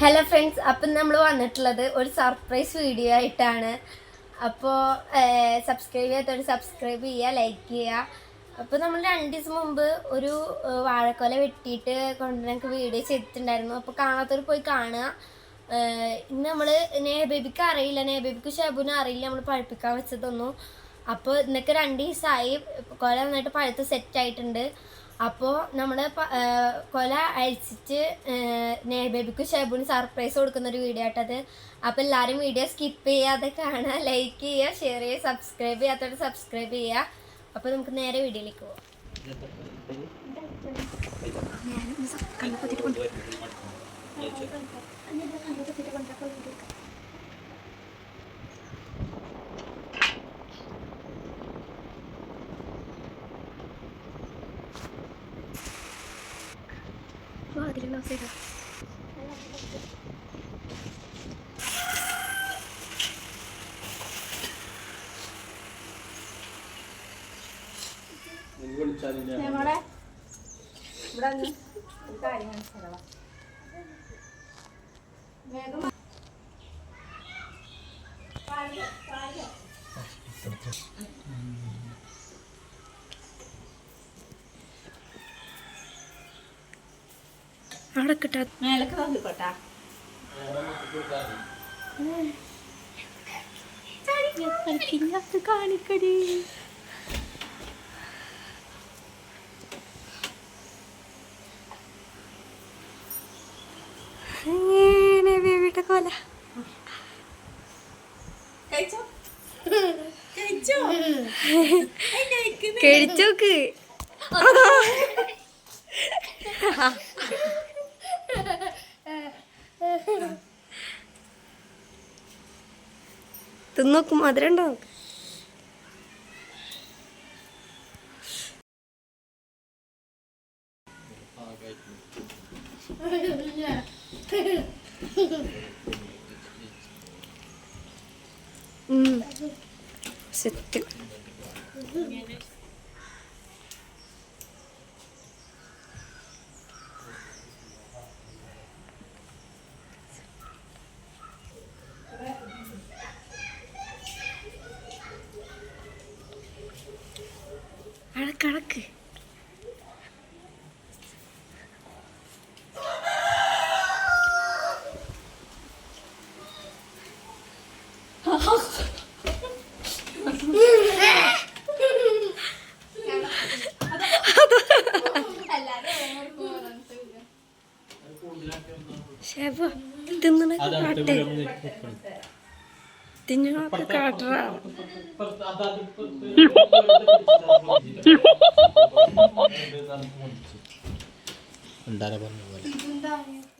Hello friends അപ്പം നമ്മൾ വന്നിട്ടുള്ളത് ഒരു സർപ്രൈസ് വീഡിയോ ആയിട്ടാണ്. അപ്പോൾ സബ്സ്ക്രൈബ് ചെയ്യാത്തവർ സബ്സ്ക്രൈബ് ചെയ്യുക ലൈക്ക് ചെയ്യുക. അപ്പോൾ നമ്മൾ രണ്ട് ദിവസം മുമ്പ് ഒരു വാഴക്കൊല വെട്ടിയിട്ട് കൊണ്ട് ഞങ്ങൾക്ക് വീഡിയോ ചെയ്തിട്ടുണ്ടായിരുന്നു. അപ്പോൾ കാണാത്തവർ പോയി കാണുക. ഇന്ന് നമ്മൾ നേബേബിക്ക് അറിയില്ല. നേബേബിക്ക് ഷബുനും അറിയില്ല. നമ്മൾ പഴുപ്പിക്കാൻ വെച്ചതൊന്നും. അപ്പോൾ ഇന്നൊക്കെ രണ്ട് ദിവസമായി കൊല നന്നായിട്ട് പഴുത്ത് സെറ്റ് ആയിട്ടുണ്ട്. അപ്പോൾ നമ്മൾ കൊല അഴിച്ചിട്ട് നേബേബിക്കും ഷെബുനും സർപ്രൈസ് കൊടുക്കുന്ന ഒരു വീഡിയോ ആട്ടത് അപ്പോൾ എല്ലാവരും വീഡിയോ സ്കിപ്പ് ചെയ്യാതെ കാണുക ലൈക്ക് ചെയ്യുക ഷെയർ ചെയ്യുക സബ്സ്ക്രൈബ് ചെയ്യാത്തവർ സബ്സ്ക്രൈബ് ചെയ്യുക അപ്പോൾ നമുക്ക് നേരെ വീഡിയോയിലേക്ക് പോവാം. ഞങ്ങളെ ഇവിടെ ഒരു കാര്യം മനസ്സിലാവാം വേഗം അവിടെ കിട്ടാ മേലക്ക് നോക്കിക്കോട്ടാ കാണിക്കടി. ബേബിയുടെ കൊല കഴിച്ചോ? കഴിച്ചോ? കഴിച്ചോക്ക് തിന്നോക്കും മധുരം ഉണ്ടാവും സെറ്റ്. അടക്കടക്ക് ഷെബ തിന്നണ കാട്ടെ तिन्हों पे काट रहा भंडारा बनने वाले